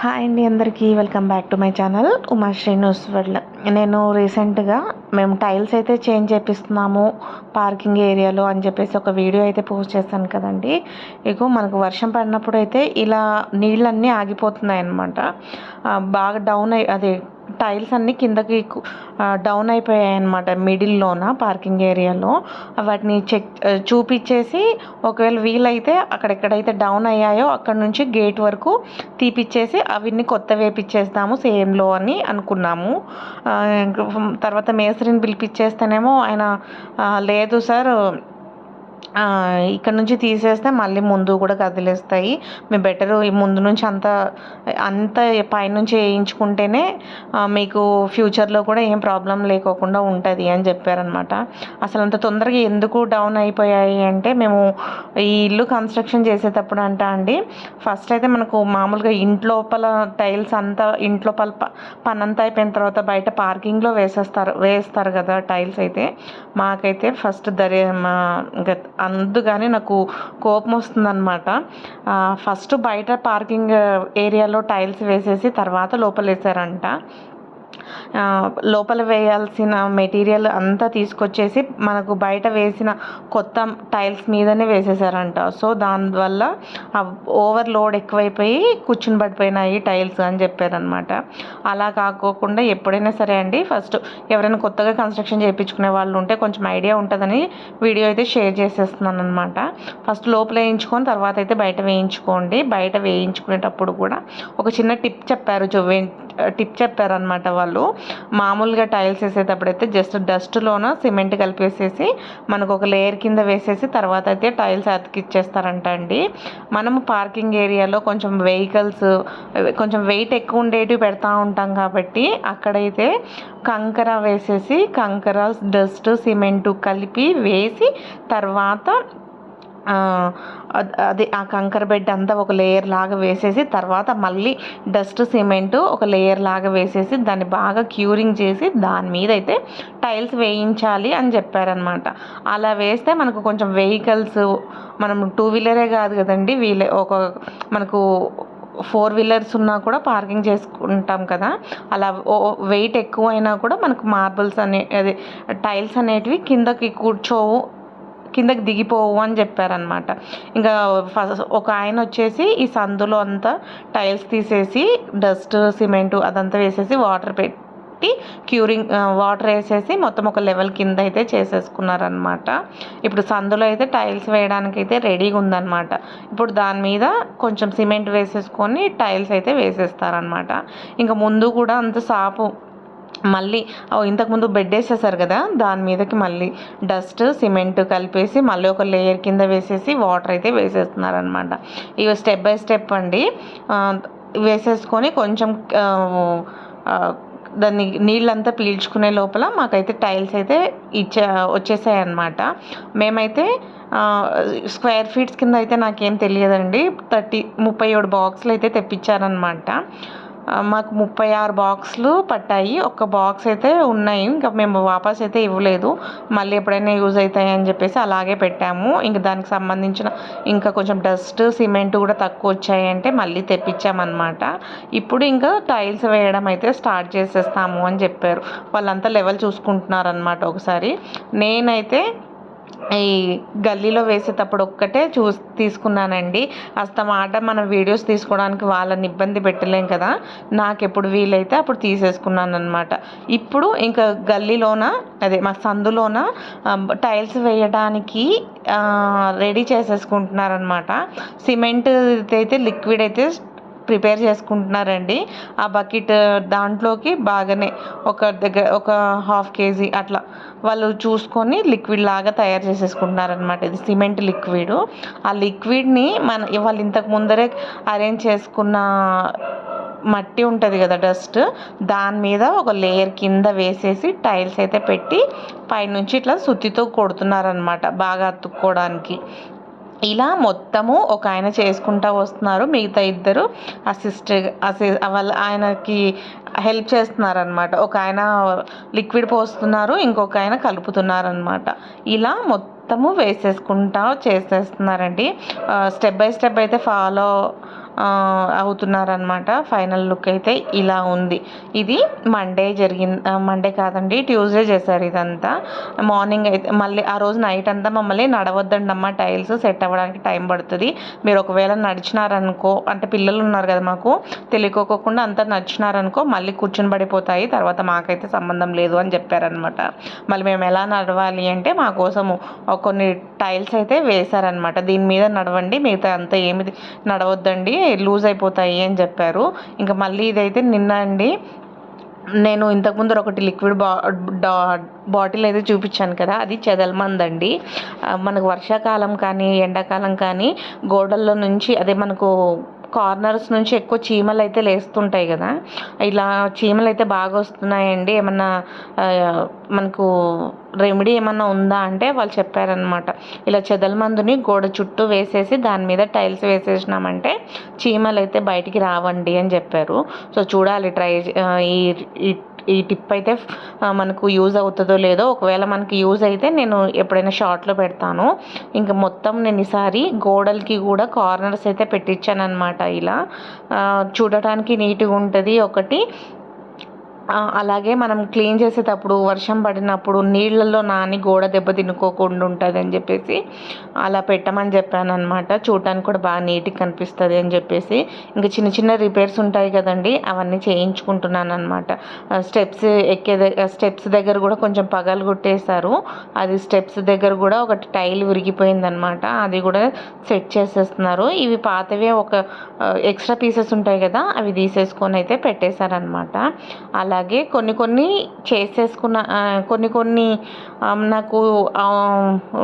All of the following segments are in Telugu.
హాయ్ అండి అందరికీ welcome back to my channel Uma Srinivas world నేను రీసెంట్గా మేము టైల్స్ అయితే చేంజ్ చేపిస్తున్నాము పార్కింగ్ ఏరియాలో అని చెప్పేసి ఒక వీడియో అయితే పోస్ట్ చేశాను కదండి. ఇగో మనకు వర్షం పడినప్పుడు అయితే ఇలా నీళ్ళన్నీ ఆగిపోతున్నాయి అన్నమాట బాగా డౌన్ అయి అదే టైల్స్ అన్నీ కిందకి డౌన్ అయిపోయాయి అనమాట మిడిల్లోన పార్కింగ్ ఏరియాలో. వాటిని చెక్ చూపించేసి ఒకవేళ వీలైతే అక్కడెక్కడైతే డౌన్ అయ్యాయో అక్కడ నుంచి గేట్ వరకు తీపిచ్చేసి అవన్నీ కొత్త వేపిచ్చేస్తాము సేమ్లో అని అనుకున్నాము. తర్వాత మేస్త్రిని పిలిపించేస్తేనేమో ఆయన లేదు సార్ ఇక్కడ నుంచి తీసేస్తే మళ్ళీ ముందు కూడా కదిలేస్తాయి. మీ బెటర్ ముందు నుంచి అంత అంత పైనుంచి వేయించుకుంటేనే మీకు ఫ్యూచర్లో కూడా ఏం ప్రాబ్లం లేకోకుండా ఉంటుంది అని చెప్పారనమాట అసలు అంత తొందరగా ఎందుకు డౌన్ అయిపోయాయి అంటే మేము ఈ ఇల్లు కన్స్ట్రక్షన్ చేసేటప్పుడు అంట అండి ఫస్ట్ అయితే మనకు మామూలుగా ఇంట్లోపల టైల్స్ అంతా ఇంట్లోపల ప- పని అంతా అయిపోయిన తర్వాత బయట పార్కింగ్లో వేసేస్తారు వేస్తారు కదా టైల్స్ అయితే. మాకైతే ఫస్ట్ దరి మా అందుకని నాకు కోపం వస్తుందన్నమాట. ఫస్ట్ బయట పార్కింగ్ ఏరియాలో టైల్స్ వేసేసి తర్వాత లోపల వేసారంట లోపల వేయాల్సిన మెటీరియల్ అంతా తీసుకొచ్చేసి మనకు బయట వేసిన కొత్త టైల్స్ మీదనే వేసేసారంట. సో దానివల్ల ఓవర్ లోడ్ ఎక్కువైపోయి కూర్చుని పడిపోయినాయి టైల్స్ అని చెప్పారనమాట అలా కాకోకుండా ఎప్పుడైనా సరే అండి ఫస్ట్ ఎవరైనా కొత్తగా కన్స్ట్రక్షన్ చేయించుకునే వాళ్ళు ఉంటే కొంచెం ఐడియా ఉంటుందని వీడియో అయితే షేర్ చేసేస్తున్నాను అనమాట ఫస్ట్ లోపల వేయించుకొని తర్వాత అయితే బయట వేయించుకోండి. బయట వేయించుకునేటప్పుడు కూడా ఒక చిన్న టిప్ చెప్పారు చూ టిప్ చెప్పారనమాట వాళ్ళు. మామూలుగా టైల్స్ వేసేటప్పుడు అయితే జస్ట్ డస్ట్లోన సిమెంట్ కలిపేసేసి మనకు ఒక లేయర్ కింద వేసేసి తర్వాత అయితే టైల్స్ అతికిచ్చేస్తారంట అండి. మనము పార్కింగ్ ఏరియాలో కొంచెం వెహికల్స్ కొంచెం వెయిట్ ఎక్కువ ఉండేటివి పెడతా ఉంటాం కాబట్టి అక్కడైతే కంకర వేసేసి కంకర డస్ట్ సిమెంటు కలిపి వేసి తర్వాత అది ఆ కంకర బెడ్ అంతా ఒక లేయర్ లాగా వేసేసి తర్వాత మళ్ళీ డస్ట్ సిమెంట్ ఒక లేయర్ లాగా వేసేసి దాన్ని బాగా క్యూరింగ్ చేసి దాని మీద అయితే టైల్స్ వేయించాలి అని చెప్పారనమాట అలా వేస్తే మనకు కొంచెం వెహికల్స్ మనం టూ వీలరే కాదు కదండి. వీలే ఒక మనకు ఫోర్ వీలర్స్ ఉన్నా కూడా పార్కింగ్ చేసుకుంటాం కదా. అలా వెయిట్ ఎక్కువ అయినా కూడా మనకు మార్బుల్స్ అనే అది టైల్స్ అనేటివి కిందకి కూర్చోవు కిందకి దిగిపోవు అని చెప్పారనమాట ఇంకా ఫస్ట్ ఒక ఆయన వచ్చేసి ఈ సందులో అంతా టైల్స్ తీసేసి డస్ట్ సిమెంట్ అదంతా వేసేసి వాటర్ పెట్టి క్యూరింగ్ వాటర్ వేసేసి మొత్తం ఒక లెవెల్ కింద అయితే చేసేసుకున్నారనమాట ఇప్పుడు సందులో అయితే టైల్స్ వేయడానికి అయితే రెడీగా ఉందన్నమాట. ఇప్పుడు దాని మీద కొంచెం సిమెంట్ వేసేసుకొని టైల్స్ అయితే వేసేస్తారనమాట ఇంకా ముందు కూడా అంత సాపు మళ్ళీ ఇంతకుముందు బెడ్ వేసేసారు కదా దాని మీదకి మళ్ళీ డస్ట్ సిమెంట్ కలిపేసి మళ్ళీ ఒక లేయర్ కింద వేసేసి వాటర్ అయితే వేసేస్తున్నారు అనమాట ఇవి స్టెప్ బై స్టెప్ అండి వేసేసుకొని కొంచెం దాన్ని నీళ్ళంతా పీల్చుకునే లోపల మాకైతే టైల్స్ అయితే ఇచ్చే వచ్చేసాయి అన్నమాట మేమైతే స్క్వేర్ ఫీట్స్ కింద అయితే నాకేం తెలియదండి. థర్టీ ముప్పై ఏడు బాక్సులు అయితే తెప్పించారనమాట మాకు ముప్పై ఆరు బాక్సులు పట్టాయి. ఒక బాక్స్ అయితే ఉన్నాయి. ఇంకా మేము వాపస్ అయితే ఇవ్వలేదు. మళ్ళీ ఎప్పుడైనా యూజ్ అవుతాయి అని చెప్పేసి అలాగే పెట్టాము. ఇంకా దానికి సంబంధించిన ఇంకా కొంచెం డస్ట్ సిమెంట్ కూడా తక్కువ వచ్చాయి అంటే మళ్ళీ తెప్పించామన్నమాట. ఇప్పుడు ఇంకా టైల్స్ వేయడం అయితే స్టార్ట్ చేసేస్తాము అని చెప్పారు. వాళ్ళంతా లెవెల్ చూసుకుంటున్నారనమాట ఒకసారి. నేనైతే ఈ గల్లీలో వేసేటప్పుడు ఒక్కటే చూసి తీసుకున్నానండి. అస్తమాట మన వీడియోస్ తీసుకోవడానికి వాళ్ళని ఇబ్బంది పెట్టలేం కదా. నాకు ఎప్పుడు వీలైతే అప్పుడు తీసేసుకున్నాను అనమాట ఇప్పుడు ఇంకా గల్లీలోన అదే మా సందులోన టైల్స్ వేయడానికి రెడీ చేసేసుకుంటున్నారనమాట సిమెంట్ అయితే లిక్విడ్ అయితే ప్రిపేర్ చేసుకుంటున్నారండి. ఆ బకెట్ దాంట్లోకి బాగానే ఒక దగ్గర ఒక హాఫ్ కేజీ అట్లా వాళ్ళు చూసుకొని లిక్విడ్ లాగా తయారు చేసేసుకుంటున్నారనమాట ఇది సిమెంట్ లిక్విడ్. ఆ లిక్విడ్ని మన వాళ్ళు ఇంతకు ముందరే అరేంజ్ చేసుకున్న మట్టి ఉంటుంది కదా డస్ట్ దాని మీద ఒక లేయర్ కింద వేసేసి టైల్స్ అయితే పెట్టి పైనుంచి ఇట్లా సుత్తితో కొడుతున్నారనమాట బాగా అతుక్కోవడానికి ఇలా మొత్తము ఒక ఆయన చేసుకుంటా వస్తున్నారు. మిగతా ఇద్దరు అసిస్ట్ అసి వాళ్ళ ఆయనకి హెల్ప్ చేస్తున్నారనమాట ఒక ఆయన లిక్విడ్ పోస్తున్నారు ఇంకొక ఆయన కలుపుతున్నారనమాట ఇలా మొత్తం మొత్తము వేసేసుకుంటా చేసేస్తున్నారండి. స్టెప్ బై స్టెప్ అయితే ఫాలో అవుతున్నారనమాట ఫైనల్ లుక్ అయితే ఇలా ఉంది. ఇది మండే జరిగింది మండే కాదండి ట్యూస్డే చేశారు ఇదంతా. మార్నింగ్ అయితే మళ్ళీ ఆ రోజు నైట్ అంతా మమ్మల్ని నడవద్దండి అమ్మ. టైల్స్ సెట్ అవ్వడానికి టైం పడుతుంది. మీరు ఒకవేళ నడిచినారనుకో అంటే పిల్లలు ఉన్నారు కదా మాకు తెలియకోకుండా అంతా నడిచినారనుకో మళ్ళీ కూర్చుని పడిపోతాయి. తర్వాత మాకైతే సంబంధం లేదు అని చెప్పారనమాట మళ్ళీ మేము ఎలా నడవాలి అంటే మా కోసము కొన్ని టైల్స్ అయితే వేశారనమాట దీని మీద నడవండి మిగతా అంతా ఏమి నడవద్దండి లూజ్ అయిపోతాయి అని చెప్పారు. ఇంకా మళ్ళీ ఇదైతే నిన్న అండి నేను ఇంతకుముందు ఒకటి లిక్విడ్ బా బాటిల్ అయితే చూపించాను కదా అది చెదల్మంద్ అండి. మనకు వర్షాకాలం కానీ ఎండాకాలం కానీ గోడల్లో నుంచి అదే మనకు కార్నర్స్ నుంచి ఎక్కువ చీమలు అయితే లేస్తుంటాయి కదా. ఇలా చీమలు అయితే బాగా వస్తున్నాయండి. ఏమన్నా మనకు రెమెడీ ఏమన్నా ఉందా అంటే వాళ్ళు చెప్పారనమాట ఇలా చెదల మందుని గోడ చుట్టూ వేసేసి దాని మీద టైల్స్ వేసేసినామంటే చీమలు అయితే బయటికి రావండి అని చెప్పారు. సో చూడాలి ట్రై ఈ ఈ టిప్ అయితే మనకు యూజ్ అవుతుందో లేదో ఒకవేళ మనకి యూజ్ అయితే నేను ఎప్పుడైనా షార్ట్లో పెడతాను. ఇంకా మొత్తం నేను ఈసారి గోడలకి కూడా కార్నర్స్ అయితే పెట్టించాను అనమాట ఇలా చూడటానికి నీట్గా ఉంటుంది ఒకటి. అలాగే మనం క్లీన్ చేసేటప్పుడు వర్షం పడినప్పుడు నీళ్ళల్లో నాని గోడ దెబ్బ తినుకోకుండా ఉంటుంది అని చెప్పేసి అలా పెట్టమని చెప్పాను అనమాట చూడటానికి కూడా బాగా నీట్గా కనిపిస్తుంది అని చెప్పేసి. ఇంకా చిన్న చిన్న రిపేర్స్ ఉంటాయి కదండి అవన్నీ చేయించుకుంటున్నాను అనమాట స్టెప్స్ ఎక్కే స్టెప్స్ దగ్గర కూడా కొంచెం పగలు కొట్టేశారు. అది స్టెప్స్ దగ్గర కూడా ఒకటి టైల్ విరిగిపోయిందనమాట అది కూడా సెట్ చేసేస్తున్నారు. ఇవి పాతవే ఒక ఎక్స్ట్రా పీసెస్ ఉంటాయి కదా అవి తీసేసుకొని అయితే పెట్టేశారనమాట అలా అలాగే కొన్ని కొన్ని చేసేసుకున్న కొన్ని కొన్ని నాకు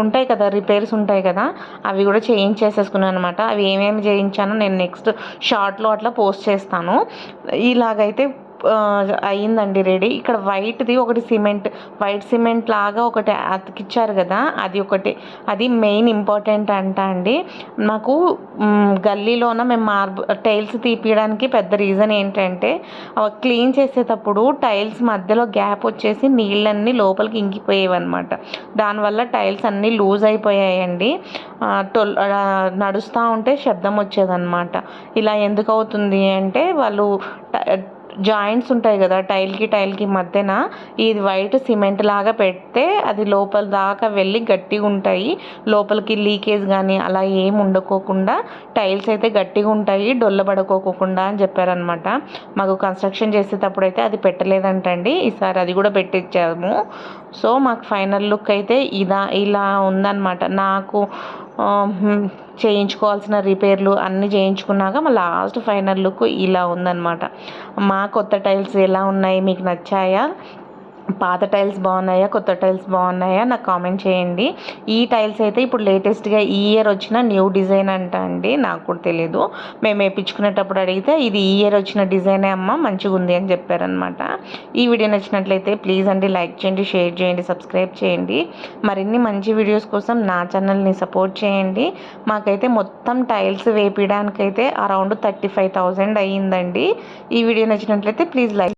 ఉంటాయి కదా రిపేర్స్ ఉంటాయి కదా అవి కూడా చేయించేసేసుకున్నాను అనమాట అవి ఏమేమి చేయించానో నేను నెక్స్ట్ షార్ట్లో అట్లా పోస్ట్ చేస్తాను. ఇలాగైతే అయ్యిందండి రెడీ. ఇక్కడ వైట్ది ఒకటి సిమెంట్ వైట్ సిమెంట్ లాగా ఒకటి అతికిచ్చారు కదా అది ఒకటి. అది మెయిన్ ఇంపార్టెంట్ అంట అండి. నాకు గల్లీలోన మేము మార్బు టైల్స్ తీపియడానికి పెద్ద రీజన్ ఏంటంటే క్లీన్ చేసేటప్పుడు టైల్స్ మధ్యలో గ్యాప్ వచ్చేసి నీళ్ళన్నీ లోపలికి ఇంకిపోయేవి అనమాట దానివల్ల టైల్స్ అన్నీ లూజ్ అయిపోయాయండి. టొల్ నడుస్తూ ఉంటే శబ్దం వచ్చేదన్నమాట. ఇలా ఎందుకు అవుతుంది అంటే వాళ్ళు జాయింట్స్ ఉంటాయి కదా టైల్కి టైల్కి మధ్యన ఇది వైట్ సిమెంట్ లాగా పెడితే అది లోపల దాకా వెళ్ళి గట్టిగా ఉంటాయి. లోపలికి లీకేజ్ కానీ అలా ఏం ఉండకోకుండా టైల్స్ అయితే గట్టిగా ఉంటాయి డొల్లబడుకోకుండా అని చెప్పారనమాట మాకు కన్స్ట్రక్షన్ చేసేటప్పుడు అయితే అది పెట్టలేదంటండి ఈసారి అది కూడా పెట్టించాము సో మాకు ఫైనల్ లుక్ అయితే ఇదా ఇలా ఉందన్నమాట. నాకు చేయించుకోవాల్సిన రిపేర్లు అన్నీ చేయించుకున్నాక మా లాస్ట్ ఫైనల్ లుక్ ఇలా ఉందన్నమాట. మా కొత్త టైల్స్ ఎలా ఉన్నాయి మీకు నచ్చాయా? పాత టైల్స్ బాగున్నాయా కొత్త టైల్స్ బాగున్నాయా నాకు కామెంట్ చేయండి. ఈ టైల్స్ అయితే ఇప్పుడు లేటెస్ట్గా ఈ ఇయర్ వచ్చిన న్యూ డిజైన్ అంట అండి నాకు కూడా తెలియదు మేము వేయించుకునేటప్పుడు అడిగితే ఇది ఈ ఇయర్ వచ్చిన డిజైనే అమ్మ మంచిగా ఉంది అని చెప్పారనమాట ఈ వీడియో నచ్చినట్లయితే ప్లీజ్ అండి లైక్ చేయండి షేర్ చేయండి సబ్స్క్రైబ్ చేయండి. మరిన్ని మంచి వీడియోస్ కోసం నా ఛానల్ని సపోర్ట్ చేయండి. మాకైతే మొత్తం టైల్స్ వేపించడానికైతే అరౌండ్ థర్టీ ఫైవ్ థౌజండ్ అయ్యిందండి. ఈ వీడియో నచ్చినట్లయితే ప్లీజ్ లైక్